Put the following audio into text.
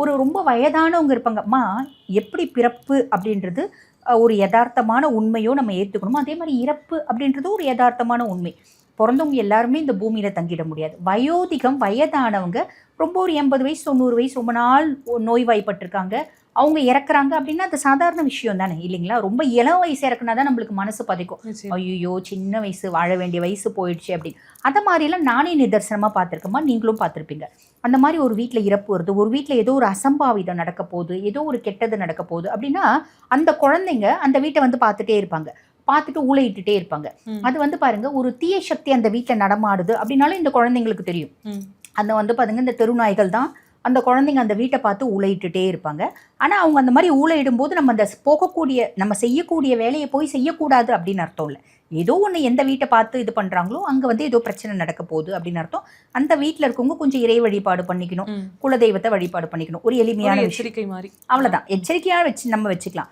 ஒரு ரொம்ப வயதானவங்க இருப்பாங்கம்மா எப்படி பிறப்பு? அப்படின்றது ஒரு யதார்த்தமான உண்மையோ நம்ம ஏற்றுக்கணுமோ அதே மாதிரி இறப்பு அப்படின்றது ஒரு யதார்த்தமான உண்மை. பிறந்தவங்க எல்லாருமே இந்த பூமியில் தங்கிட முடியாது. வயோதிகம் வயதானவங்க ரொம்ப ஒரு எண்பது வயசு தொண்ணூறு வயசு ரொம்ப நாள் நோய்வாய்ப்பட்டிருக்காங்க. அவங்க இறக்குறாங்க அப்படின்னா அது சாதாரண விஷயம் தானே இல்லைங்களா? ரொம்ப இளம் வயசு இறக்குனா தான் நம்மளுக்கு மனசு பதிக்கும். ஐயோ சின்ன வயசு வாழ வேண்டிய வயசு போயிடுச்சு அப்படின்னு அந்த மாதிரிலாம் நானே நிதர்சனமாக பார்த்துருக்கேம்மா நீங்களும் பார்த்துருப்பீங்க. அந்த மாதிரி ஒரு வீட்டில் இறப்பு வருது ஒரு வீட்டில் ஏதோ ஒரு அசம்பாவிதம் நடக்க போகுது ஏதோ ஒரு கெட்டது நடக்க போகுது அப்படின்னா அந்த குழந்தைங்க அந்த வீட்டை வந்து பார்த்துட்டே இருப்பாங்க. பார்த்துட்டு ஊழையிட்டுட்டே இருப்பாங்க. அது வந்து பாருங்க ஒரு தீய சக்தி அந்த வீட்டில் நடமாடுது அப்படின்னாலும் இந்த குழந்தைங்களுக்கு தெரியும். அந்த வந்து பாருங்க இந்த தெருநாய்கள் தான் அந்த குழந்தைங்க அந்த வீட்டை பார்த்து ஊழையிட்டுட்டே இருப்பாங்க. ஆனால் அவங்க அந்த மாதிரி ஊழையிடும் போது நம்ம அந்த போகக்கூடிய நம்ம செய்யக்கூடிய வேலையை போய் செய்யக்கூடாது அப்படின்னு அர்த்தம் இல்லை. ஏதோ ஒன்று எந்த வீட்டை பார்த்து இது பண்ணுறாங்களோ அங்கே வந்து ஏதோ பிரச்சனை நடக்க போகுது அப்படின்னு அர்த்தம். அந்த வீட்டில் இருக்கவங்க கொஞ்சம் இறை வழிபாடு பண்ணிக்கணும். குலதெய்வத்தை வழிபாடு பண்ணிக்கணும். ஒரு எளிமையான எச்சரிக்கை மாதிரி. அவ்வளோதான் எச்சரிக்கையாக வச்சு நம்ம வச்சுக்கலாம்.